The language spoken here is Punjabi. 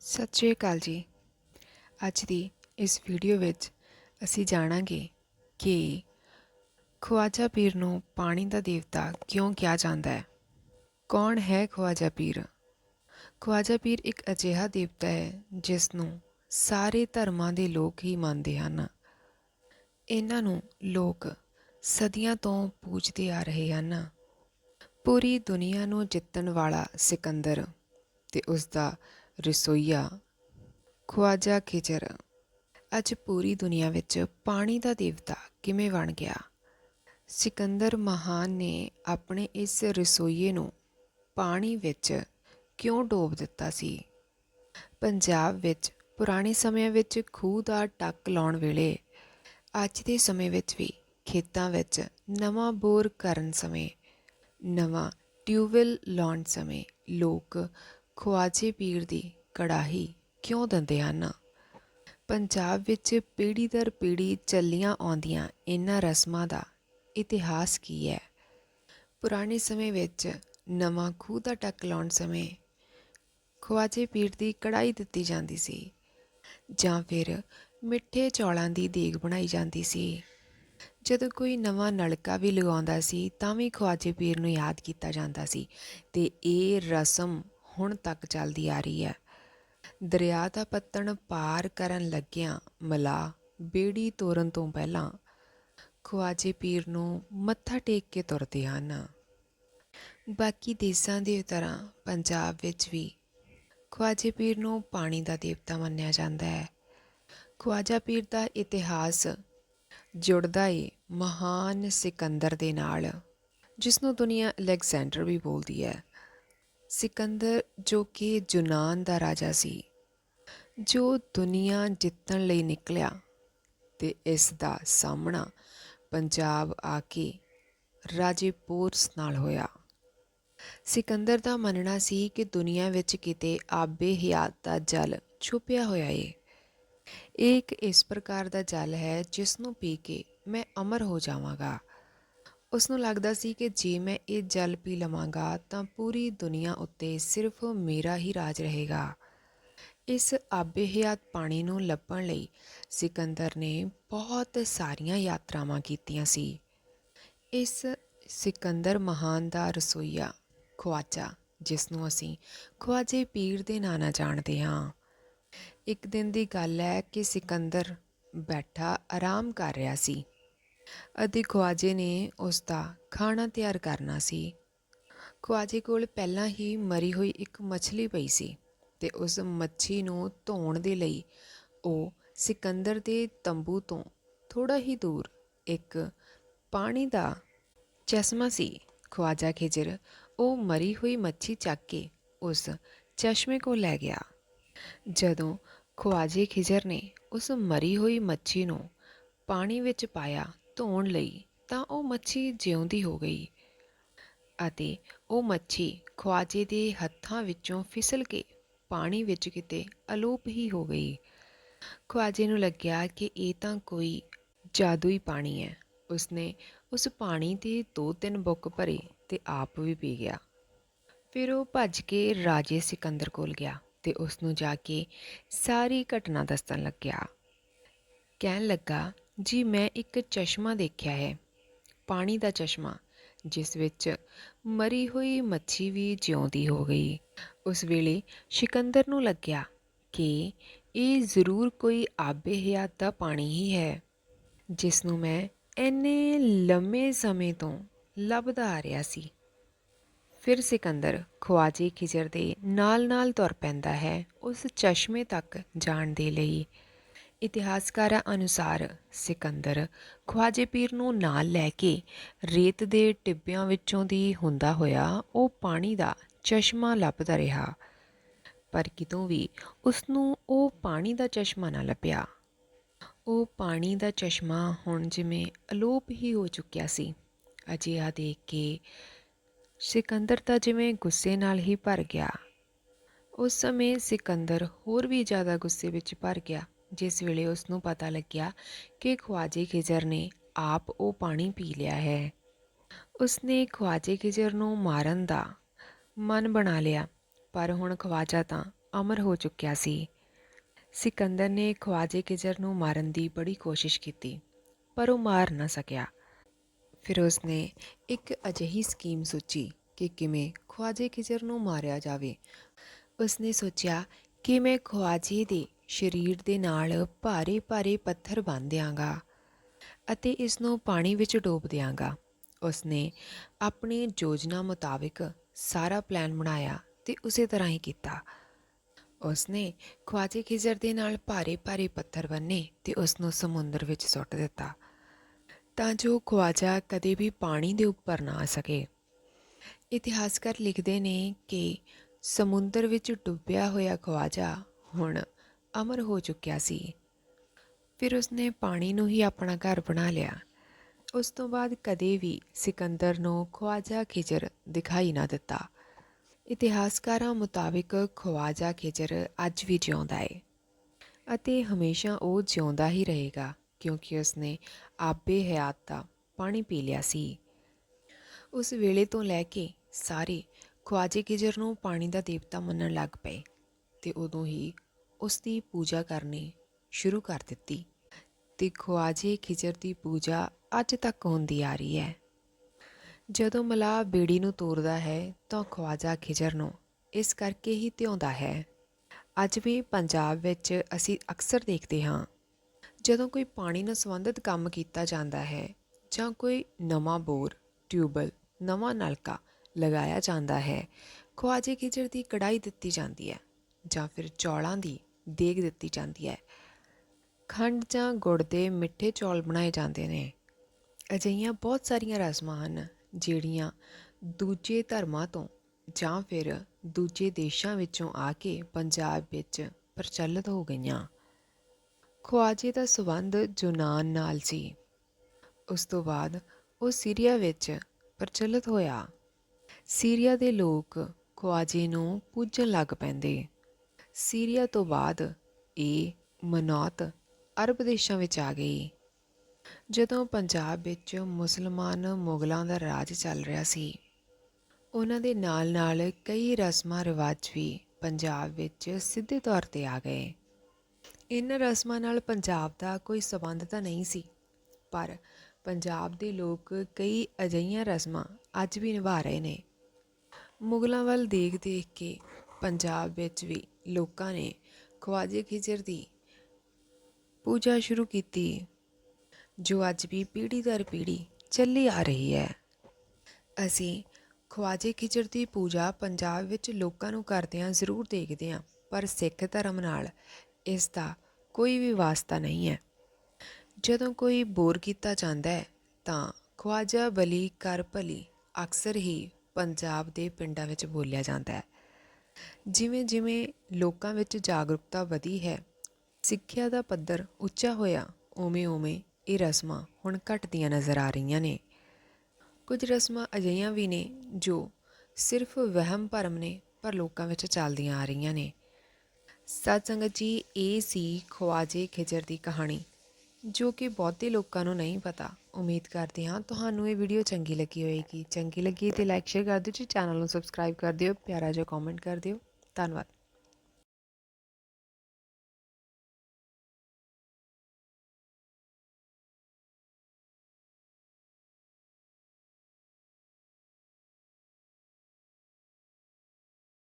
ਸਤਿ ਸ਼੍ਰੀ ਅਕਾਲ ਜੀ। ਅੱਜ ਦੀ ਇਸ ਵੀਡੀਓ ਵਿੱਚ ਅਸੀਂ ਜਾਣਾਂਗੇ ਕਿ ਖਵਾਜਾ ਪੀਰ ਨੂੰ ਪਾਣੀ ਦਾ ਦੇਵਤਾ ਕਿਉਂ ਕਿਹਾ ਜਾਂਦਾ ਹੈ। ਕੌਣ ਹੈ ਖਵਾਜਾ ਪੀਰ? ਖਵਾਜਾ ਪੀਰ ਇੱਕ ਅਜਿਹਾ ਦੇਵਤਾ ਹੈ ਜਿਸ ਨੂੰ ਸਾਰੇ ਧਰਮਾਂ ਦੇ ਲੋਕ ਹੀ ਮੰਨਦੇ ਹਨ। ਇਹਨਾਂ ਨੂੰ ਲੋਕ ਸਦੀਆਂ ਤੋਂ ਪੂਜਦੇ ਆ ਰਹੇ ਹਨ। ਪੂਰੀ ਦੁਨੀਆ ਨੂੰ ਜਿੱਤਣ ਵਾਲਾ ਸਿਕੰਦਰ ਤੇ ਉਸ ਦਾ ਰਸੋਈਆ। ਖਵਾਜਾ ਖਿਜਰ। ਅੱਜ ਪੂਰੀ ਦੁਨੀਆ ਵਿੱਚ ਪਾਣੀ ਦਾ ਦੇਵਤਾ ਕਿਵੇਂ ਬਣ ਗਿਆ? ਸਿਕੰਦਰ ਮਹਾਨ ਨੇ ਆਪਣੇ ਇਸ ਰਸੋਈਏ ਨੂੰ ਪਾਣੀ ਵਿੱਚ ਕਿਉਂ ਡੋਬ ਦਿੱਤਾ ਸੀ? ਪੰਜਾਬ ਵਿੱਚ ਪੁਰਾਣੇ ਸਮਿਆਂ ਵਿੱਚ ਖੂਹ ਦਾ ਟੱਕ ਲਾਉਣ ਵੇਲੇ, ਅੱਜ ਦੇ ਸਮੇਂ ਵਿੱਚ ਵੀ ਖੇਤਾਂ ਵਿੱਚ ਨਵਾਂ ਬੋਰ ਕਰਨ ਸਮੇਂ, ਨਵਾਂ ਟਿਊਬਵੈੱਲ ਲਾਉਣ ਸਮੇਂ ਲੋਕ ਖਵਾਜੇ ਪੀਰ ਦੀ ਕੜਾਹੀ ਕਿਉਂ ਦਿੰਦੇ ਹਨ? ਪੰਜਾਬ ਵਿੱਚ ਪੀੜ੍ਹੀ ਦਰ ਪੀੜ੍ਹੀ ਚੱਲੀਆਂ ਆਉਂਦੀਆਂ ਇਹਨਾਂ ਰਸਮਾਂ ਦਾ ਇਤਿਹਾਸ ਕੀ ਹੈ? ਪੁਰਾਣੇ ਸਮੇਂ ਵਿੱਚ ਨਵਾਂ ਖੂਹ ਦਾ ਟੱਕ ਲਾਉਣ ਸਮੇਂ ਖਵਾਜੇ ਪੀਰ ਦੀ ਕੜਾਈ ਦਿੱਤੀ ਜਾਂਦੀ ਸੀ ਜਾਂ ਫਿਰ ਮਿੱਠੇ ਚੌਲਾਂ ਦੀ ਦੇਗ ਬਣਾਈ ਜਾਂਦੀ ਸੀ। ਜਦੋਂ ਕੋਈ ਨਵਾਂ ਨਲਕਾ ਵੀ ਲਗਾਉਂਦਾ ਸੀ ਤਾਂ ਵੀ ਖਵਾਜੇ ਪੀਰ ਨੂੰ ਯਾਦ ਕੀਤਾ ਜਾਂਦਾ ਸੀ ਤੇ ਇਹ ਰਸਮ ਹੁਣ ਤੱਕ ਚੱਲਦੀ ਆ ਰਹੀ ਹੈ। ਦਰਿਆ ਦਾ ਪੱਤਣ ਪਾਰ ਕਰਨ ਲੱਗਿਆਂ ਮਲਾ ਬੇੜੀ ਤੋਰਨ ਤੋਂ ਪਹਿਲਾਂ ਖਵਾਜੇ ਪੀਰ ਨੂੰ ਮੱਥਾ ਟੇਕ ਕੇ ਤੁਰਦੇ ਹਨ। ਬਾਕੀ ਦੇਸਾਂ ਦੀ ਤਰ੍ਹਾਂ ਪੰਜਾਬ ਵਿੱਚ ਵੀ ਖਵਾਜੇ ਪੀਰ ਨੂੰ ਪਾਣੀ ਦਾ ਦੇਵਤਾ ਮੰਨਿਆ ਜਾਂਦਾ ਹੈ। ਖਵਾਜਾ ਪੀਰ ਦਾ ਇਤਿਹਾਸ ਜੁੜਦਾ ਏ ਮਹਾਨ ਸਿਕੰਦਰ ਦੇ ਨਾਲ ਜਿਸ ਨੂੰ ਦੁਨੀਆ ਅਲੈਗਜ਼ੈਂਡਰ ਵੀ ਬੋਲਦੀ ਹੈ। ਸਿਕੰਦਰ, ਜੋ ਕਿ ਜੁਨਾਨ ਦਾ ਰਾਜਾ ਸੀ, ਜੋ ਦੁਨੀਆ ਜਿੱਤਣ ਲਈ ਨਿਕਲਿਆ ਤੇ ਇਸ ਦਾ ਸਾਹਮਣਾ ਪੰਜਾਬ ਆ ਕੇ ਰਾਜੇ ਪੋਰਸ ਨਾਲ ਹੋਇਆ। ਸਿਕੰਦਰ ਦਾ ਮੰਨਣਾ ਸੀ ਕਿ ਦੁਨੀਆ ਵਿੱਚ ਕਿਤੇ ਆਬੇ ਹਯਾਤ ਦਾ ਜਲ ਛੁਪਿਆ ਹੋਇਆ ਏ। ਇਹ ਇੱਕ ਇਸ ਪ੍ਰਕਾਰ ਦਾ ਜਲ ਹੈ ਜਿਸ ਨੂੰ ਪੀ ਕੇ ਮੈਂ ਅਮਰ ਹੋ ਜਾਵਾਂਗਾ। ਉਸ ਨੂੰ ਲੱਗਦਾ ਸੀ ਕਿ ਜੇ ਮੈਂ ਇਹ ਜਲ ਪੀ ਲਵਾਂਗਾ ਤਾਂ ਪੂਰੀ ਦੁਨੀਆ ਉੱਤੇ ਸਿਰਫ ਮੇਰਾ ਹੀ ਰਾਜ ਰਹੇਗਾ। ਇਸ ਆਬੇ ਹਯਾਤ ਪਾਣੀ ਨੂੰ ਲੱਭਣ ਲਈ ਸਿਕੰਦਰ ਨੇ ਬਹੁਤ ਸਾਰੀਆਂ ਯਾਤਰਾਵਾਂ ਕੀਤੀਆਂ ਸੀ। ਇਸ ਸਿਕੰਦਰ ਮਹਾਨ ਦਾ ਰਸੋਈਆ ਖਵਾਜਾ ਜਿਸ ਨੂੰ ਅਸੀਂ ਖਵਾਜੇ ਪੀਰ ਦੇ ਨਾਂ ਨਾਲ ਜਾਣਦੇ ਹਾਂ। ਇੱਕ ਦਿਨ ਦੀ ਗੱਲ ਹੈ ਕਿ ਸਿਕੰਦਰ ਬੈਠਾ ਆਰਾਮ ਕਰ ਰਿਹਾ ਸੀ। ਅਤੇ ਖਵਾਜੇ ਨੇ ਉਸ ਦਾ ਖਾਣਾ ਤਿਆਰ ਕਰਨਾ ਸੀ। ਖਵਾਜੇ ਕੋਲ ਪਹਿਲਾਂ ਹੀ ਮਰੀ ਹੋਈ ਇੱਕ ਮੱਛਲੀ ਪਈ ਸੀ ਤੇ ਉਸ ਮੱਛੀ ਨੂੰ ਧੋਣ ਦੇ ਲਈ ਉਹ ਸਿਕੰਦਰ ਦੇ ਤੰਬੂ ਤੋਂ ਥੋੜਾ ਹੀ ਦੂਰ ਇੱਕ ਪਾਣੀ ਦਾ ਚਸ਼ਮਾ ਸੀ। ਖਵਾਜਾ ਖਿਜਰ ਉਹ ਮਰੀ ਹੋਈ ਮੱਛੀ ਚੱਕ ਕੇ ਉਸ ਚਸ਼ਮੇ ਕੋਲ ਲੈ ਗਿਆ। ਜਦੋਂ ਖਵਾਜੇ ਖਿਜਰ ਨੇ ਉਸ ਮਰੀ ਹੋਈ ਮੱਛੀ ਨੂੰ ਪਾਣੀ ਵਿੱਚ ਪਾਇਆ ਧੋਣ ਲਈ ਤਾਂ ਉਹ ਮੱਛੀ ਜਿਉਂਦੀ ਹੋ ਗਈ ਅਤੇ ਉਹ ਮੱਛੀ ਖਵਾਜੇ ਦੇ ਹੱਥਾਂ ਵਿੱਚੋਂ ਫਿਸਲ ਕੇ ਪਾਣੀ ਵਿੱਚ ਕਿਤੇ ਅਲੋਪ ਹੀ ਹੋ ਗਈ। ਖਵਾਜੇ ਨੂੰ ਲੱਗਿਆ ਕਿ ਇਹ ਤਾਂ ਕੋਈ ਜਾਦੂਈ ਪਾਣੀ ਹੈ। ਉਸਨੇ ਉਸ ਪਾਣੀ ਦੇ ਦੋ ਤਿੰਨ ਬੁੱਕ ਭਰੇ ਤੇ ਆਪ ਵੀ ਪੀ ਗਿਆ। ਫਿਰ ਉਹ ਭੱਜ ਕੇ ਰਾਜੇ ਸਿਕੰਦਰ ਕੋਲ ਗਿਆ ਤੇ ਉਸ ਨੂੰ ਜਾ ਕੇ ਸਾਰੀ ਘਟਨਾ ਦੱਸਣ ਲੱਗਿਆ। ਕਹਿਣ ਲੱਗਾ ਜੀ, ਮੈਂ ਇੱਕ ਚਸ਼ਮਾ ਦੇਖਿਆ ਹੈ, ਪਾਣੀ ਦਾ ਚਸ਼ਮਾ, ਜਿਸ ਵਿੱਚ ਮਰੀ ਹੋਈ ਮੱਛੀ ਵੀ ਜਿਉਂਦੀ ਹੋ ਗਈ। ਉਸ ਵੇਲੇ ਸਿਕੰਦਰ ਨੂੰ ਲੱਗਿਆ ਕਿ ਇਹ ਜ਼ਰੂਰ ਕੋਈ ਆਬੇ ਹਯਾਤ ਦਾ ਪਾਣੀ ਹੀ ਹੈ, ਜਿਸ ਨੂੰ ਮੈਂ ਇੰਨੇ ਲੰਮੇ ਸਮੇਂ ਤੋਂ ਲੱਭਦਾ ਆ ਰਿਹਾ ਸੀ। ਫਿਰ ਸਿਕੰਦਰ ਖਵਾਜੇ ਖਿਜਰ ਦੇ ਨਾਲ-ਨਾਲ ਤੁਰ ਪੈਂਦਾ ਹੈ ਉਸ ਚਸ਼ਮੇ ਤੱਕ ਜਾਣ ਦੇ ਲਈ। ਇਤਿਹਾਸਕਾਰਾਂ ਅਨੁਸਾਰ ਸਿਕੰਦਰ ਖਵਾਜੇ ਪੀਰ ਨੂੰ ਨਾਲ ਲੈ ਕੇ ਰੇਤ ਦੇ ਟਿੱਬਿਆਂ ਵਿੱਚੋਂ ਦੀ ਹੁੰਦਾ ਹੋਇਆ ਉਹ ਪਾਣੀ ਦਾ ਚਸ਼ਮਾ ਲੱਭਦਾ ਰਿਹਾ। ਪਰ ਕਿਤੋਂ ਵੀ ਉਸ ਨੂੰ ਉਹ ਪਾਣੀ ਦਾ ਚਸ਼ਮਾ ਨਾ ਲੱਭਿਆ। ਉਹ ਪਾਣੀ ਦਾ ਚਸ਼ਮਾ ਹੁਣ ਜਿਵੇਂ ਅਲੋਪ ਹੀ ਹੋ ਚੁੱਕਿਆ ਸੀ। ਅਜਿਹਾ ਦੇਖ ਕੇ ਸਿਕੰਦਰ ਤਾਂ ਜਿਵੇਂ ਗੁੱਸੇ ਨਾਲ ਹੀ ਭਰ ਗਿਆ। ਉਸ ਸਮੇਂ ਸਿਕੰਦਰ ਹੋਰ ਵੀ ਜ਼ਿਆਦਾ ਗੁੱਸੇ ਵਿੱਚ ਭਰ ਗਿਆ। ਜਿਸ ਵੇਲੇ ਉਸ ਨੂੰ ਪਤਾ ਲੱਗਿਆ ਕਿ ਖਵਾਜੇ ਖਿਜਰ ਨੇ ਆਪ ਉਹ ਪਾਣੀ ਪੀ ਲਿਆ ਹੈ। ਉਸਨੇ ਖਵਾਜੇ ਖਿਜਰ ਨੂੰ ਮਾਰਨ ਦਾ ਮਨ ਬਣਾ ਲਿਆ, ਪਰ ਹੁਣ ਖਵਾਜਾ ਤਾਂ ਅਮਰ ਹੋ ਚੁੱਕਿਆ ਸੀ। ਸਿਕੰਦਰ ਨੇ ਖਵਾਜੇ ਖਿਜਰ ਨੂੰ ਮਾਰਨ ਦੀ ਬੜੀ ਕੋਸ਼ਿਸ਼ ਕੀਤੀ, ਪਰ ਉਹ ਮਾਰ ਨਾ ਸਕਿਆ। ਫਿਰ ਉਸਨੇ ਇੱਕ ਅਜਿਹੀ ਸਕੀਮ ਸੋਚੀ ਕਿ ਕਿਵੇਂ ਖਵਾਜੇ ਖਿਜਰ ਨੂੰ ਮਾਰਿਆ ਜਾਵੇ। ਉਸਨੇ ਸੋਚਿਆ ਕਿ ਮੈਂ ਖਵਾਜੇ ਦੇ ਸਰੀਰ ਦੇ ਨਾਲ ਭਾਰੇ ਭਾਰੇ ਪੱਥਰ ਬੰਨ੍ਹ ਦਿਆਂਗਾ ਅਤੇ ਇਸ ਨੂੰ ਪਾਣੀ ਵਿੱਚ ਡੋਬ ਦਿਆਂਗਾ। ਉਸਨੇ ਆਪਣੀ ਯੋਜਨਾ ਮੁਤਾਬਿਕ ਸਾਰਾ ਪਲਾਨ ਬਣਾਇਆ ਤੇ ਉਸੇ ਤਰ੍ਹਾਂ ਹੀ ਕੀਤਾ। ਉਸਨੇ ਖਵਾਜੇ ਖਿਜ਼ਰ ਦੇ ਨਾਲ ਭਾਰੇ ਭਾਰੇ ਪੱਥਰ ਬੰਨੇ ਤੇ ਉਸ ਨੂੰ ਸਮੁੰਦਰ ਵਿੱਚ ਸੁੱਟ ਦਿੱਤਾ। ਤਾਂ ਜੋ ਖਵਾਜਾ ਕਦੇ ਵੀ ਪਾਣੀ ਦੇ ਉੱਪਰ ਨਾ ਆ ਸਕੇ। ਇਤਿਹਾਸਕਾਰ ਲਿਖਦੇ ਨੇ ਕਿ ਸਮੁੰਦਰ ਵਿੱਚ ਡੁੱਬਿਆ ਹੋਇਆ ਖਵਾਜਾ ਹੁਣ ਅਮਰ ਹੋ ਚੁੱਕਿਆ ਸੀ। ਫਿਰ ਉਸਨੇ ਪਾਣੀ ਨੂੰ ਹੀ ਆਪਣਾ ਘਰ ਬਣਾ ਲਿਆ। ਉਸ ਤੋਂ ਬਾਅਦ ਕਦੇ ਵੀ ਸਿਕੰਦਰ ਨੂੰ ਖਵਾਜਾ ਖਿਜਰ ਦਿਖਾਈ ਨਾ ਦਿੱਤਾ। ਇਤਿਹਾਸਕਾਰਾਂ ਮੁਤਾਬਿਕ ਖਵਾਜਾ ਖਿਜਰ ਅੱਜ ਵੀ ਜਿਉਂਦਾ ਹੈ ਅਤੇ ਹਮੇਸ਼ਾ ਉਹ ਜਿਉਂਦਾ ਹੀ ਰਹੇਗਾ ਕਿਉਂਕਿ ਉਸਨੇ ਆਬੇ ਹਯਾਤ ਦਾ ਪਾਣੀ ਪੀ ਲਿਆ ਸੀ। ਉਸ ਵੇਲੇ ਤੋਂ ਲੈ ਕੇ ਸਾਰੇ ਖਵਾਜੇ ਖਿਜਰ ਨੂੰ ਪਾਣੀ ਦਾ ਦੇਵਤਾ ਮੰਨਣ ਲੱਗ ਪਏ ਤੇ ਉਦੋਂ ਹੀ ਉਸ ਦੀ ਪੂਜਾ ਕਰਨੀ ਸ਼ੁਰੂ ਕਰ ਦਿੱਤੀ ਤੇ ਖਵਾਜੇ ਖਿਜਰ ਦੀ ਪੂਜਾ ਅੱਜ ਤੱਕ ਹੁੰਦੀ ਆ ਰਹੀ ਹੈ। ਜਦੋਂ ਮਲਾਹ ਬੇੜੀ ਨੂੰ ਤੋਰਦਾ ਹੈ ਤਾਂ ਖਵਾਜਾ ਖਿਜਰ ਨੂੰ ਇਸ ਕਰਕੇ ਹੀ ਧਿਆਉਂਦਾ ਹੈ। ਅੱਜ ਵੀ ਪੰਜਾਬ ਵਿੱਚ ਅਸੀਂ ਅਕਸਰ ਦੇਖਦੇ ਹਾਂ, ਜਦੋਂ ਕੋਈ ਪਾਣੀ ਨਾਲ ਸੰਬੰਧਿਤ ਕੰਮ ਕੀਤਾ ਜਾਂਦਾ ਹੈ ਜਾਂ ਕੋਈ ਨਵਾਂ ਬੋਰ ਟਿਊਬਲ ਨਵਾਂ ਨਲਕਾ ਲਗਾਇਆ ਜਾਂਦਾ ਹੈ। ਖਵਾਜੇ ਖਿਜਰ ਦੀ ਕੜਾਈ ਦਿੱਤੀ ਜਾਂਦੀ ਹੈ ਜਾਂ ਫਿਰ ਚੌਲਾਂ ਦੀ ਦੇਗ ਦਿੱਤੀ ਜਾਂਦੀ ਹੈ। ਖੰਡ ਜਾਂ ਗੁੜ ਦੇ ਮਿੱਠੇ ਚੌਲ ਬਣਾਏ ਜਾਂਦੇ ਨੇ। ਅਜਿਹੀਆਂ ਬਹੁਤ ਸਾਰੀਆਂ ਰਸਮਾਂ ਹਨ ਜਿਹੜੀਆਂ ਦੂਜੇ ਧਰਮਾਂ ਤੋਂ ਜਾਂ ਫਿਰ ਦੂਜੇ ਦੇਸ਼ਾਂ ਵਿੱਚੋਂ ਆ ਕੇ ਪੰਜਾਬ ਵਿੱਚ ਪ੍ਰਚਲਿਤ ਹੋ ਗਈਆਂ। ਖਵਾਜੇ ਦਾ ਸਬੰਧ ਯੂਨਾਨ ਨਾਲ ਸੀ। ਉਸ ਤੋਂ ਬਾਅਦ ਉਹ ਸੀਰੀਆ ਵਿੱਚ ਪ੍ਰਚਲਿਤ ਹੋਇਆ। ਸੀਰੀਆ ਦੇ ਲੋਕ ਖਵਾਜੇ ਨੂੰ ਪੂਜਣ ਲੱਗ ਪੈਂਦੇ। ਸੀਰੀਆ ਤੋਂ ਬਾਅਦ ਇਹ ਮਨੌਤ ਅਰਬ ਦੇਸ਼ਾਂ ਵਿੱਚ ਆ ਗਈ। ਜਦੋਂ ਪੰਜਾਬ ਵਿੱਚ ਮੁਸਲਮਾਨ ਮੁਗਲਾਂ ਦਾ ਰਾਜ ਚੱਲ ਰਿਹਾ ਸੀ, ਉਹਨਾਂ ਦੇ ਨਾਲ-ਨਾਲ ਕਈ ਰਸਮਾਂ ਰਿਵਾਜ ਵੀ ਪੰਜਾਬ ਵਿੱਚ ਸਿੱਧੇ ਤੌਰ ਤੇ ਆ ਗਏ। ਇਹਨਾਂ ਰਸਮਾਂ ਨਾਲ ਪੰਜਾਬ ਦਾ ਕੋਈ ਸਬੰਧ ਤਾਂ ਨਹੀਂ ਸੀ, ਪਰ ਪੰਜਾਬ ਦੇ ਲੋਕ ਕਈ ਅਜਿਹੀਆਂ ਰਸਮਾਂ ਅੱਜ ਵੀ ਨਿਭਾ ਰਹੇ ਨੇ ਮੁਗਲਾਂ ਵੱਲ ਦੇਖ ਦੇਖ ਕੇ ਪੰਜਾਬ ਵਿੱਚ ਵੀ ਲੋਕਾਂ ਨੇ ਖਵਾਜੇ ਖਿਜਰ ਦੀ ਪੂਜਾ ਸ਼ੁਰੂ ਕੀਤੀ, ਜੋ ਅੱਜ ਵੀ ਪੀੜ੍ਹੀ ਦਰ ਪੀੜ੍ਹੀ ਚੱਲੀ ਆ ਰਹੀ ਹੈ। ਅਸੀਂ ਖਵਾਜੇ ਖਿਜਰ ਦੀ ਪੂਜਾ ਪੰਜਾਬ ਵਿੱਚ ਲੋਕਾਂ ਨੂੰ ਕਰਦਿਆਂ ਜ਼ਰੂਰ ਦੇਖਦੇ ਹਾਂ, ਪਰ ਸਿੱਖ ਧਰਮ ਨਾਲ ਇਸ ਦਾ ਕੋਈ ਵੀ ਵਾਸਤਾ ਨਹੀਂ ਹੈ। ਜਦੋਂ ਕੋਈ ਬੋਰ ਕੀਤਾ ਜਾਂਦਾ ਹੈ, ਤਾਂ ਖਵਾਜਾ ਬਲੀ ਕਰ ਭਲੀ ਅਕਸਰ ਹੀ ਪੰਜਾਬ ਦੇ ਪਿੰਡਾਂ ਵਿੱਚ ਬੋਲਿਆ ਜਾਂਦਾ ਹੈ। ਜਿਵੇਂ ਜਿਵੇਂ ਲੋਕਾਂ ਵਿੱਚ ਜਾਗਰੂਕਤਾ ਵਧੀ ਹੈ, ਸਿੱਖਿਆ ਦਾ ਪੱਧਰ ਉੱਚਾ ਹੋਇਆ, ਉਵੇਂ ਉਵੇਂ ਇਹ ਰਸਮਾਂ ਹੁਣ ਘਟਦੀਆਂ ਨਜ਼ਰ ਆ ਰਹੀਆਂ ਨੇ। ਕੁਝ ਰਸਮਾਂ ਅਜਿਹੀਆਂ ਵੀ ਨੇ ਜੋ ਸਿਰਫ ਵਹਿਮ ਭਰਮ ਨੇ, ਪਰ ਲੋਕਾਂ ਵਿੱਚ ਚੱਲਦੀਆਂ ਆ ਰਹੀਆਂ ਨੇ। ਸਤਸੰਗਤ ਜੀ, ਇਹ ਸੀ ਖਵਾਜੇ ਖਿਜਰ ਦੀ ਕਹਾਣੀ। ਜੋ ਕਿ ਬਹੁਤੇ ਲੋਕਾਂ ਨੂੰ ਨਹੀਂ ਪਤਾ, ਉਮੀਦ ਕਰਦੇ ਹਾਂ ਤੁਹਾਨੂੰ ਇਹ ਵੀਡੀਓ ਚੰਗੀ ਲੱਗੀ ਹੋਵੇਗੀ ਚੰਗੀ ਲੱਗੀ ਤੇ ਲਾਈਕ ਸ਼ੇਅਰ ਕਰ ਦਿਓ ਜੀ ਚੈਨਲ ਨੂੰ ਸਬਸਕ੍ਰਾਈਬ ਕਰ ਦਿਓ, ਪਿਆਰਾ ਜਿਹਾ ਕਮੈਂਟ ਕਰ ਦਿਓ। ਧੰਨਵਾਦ।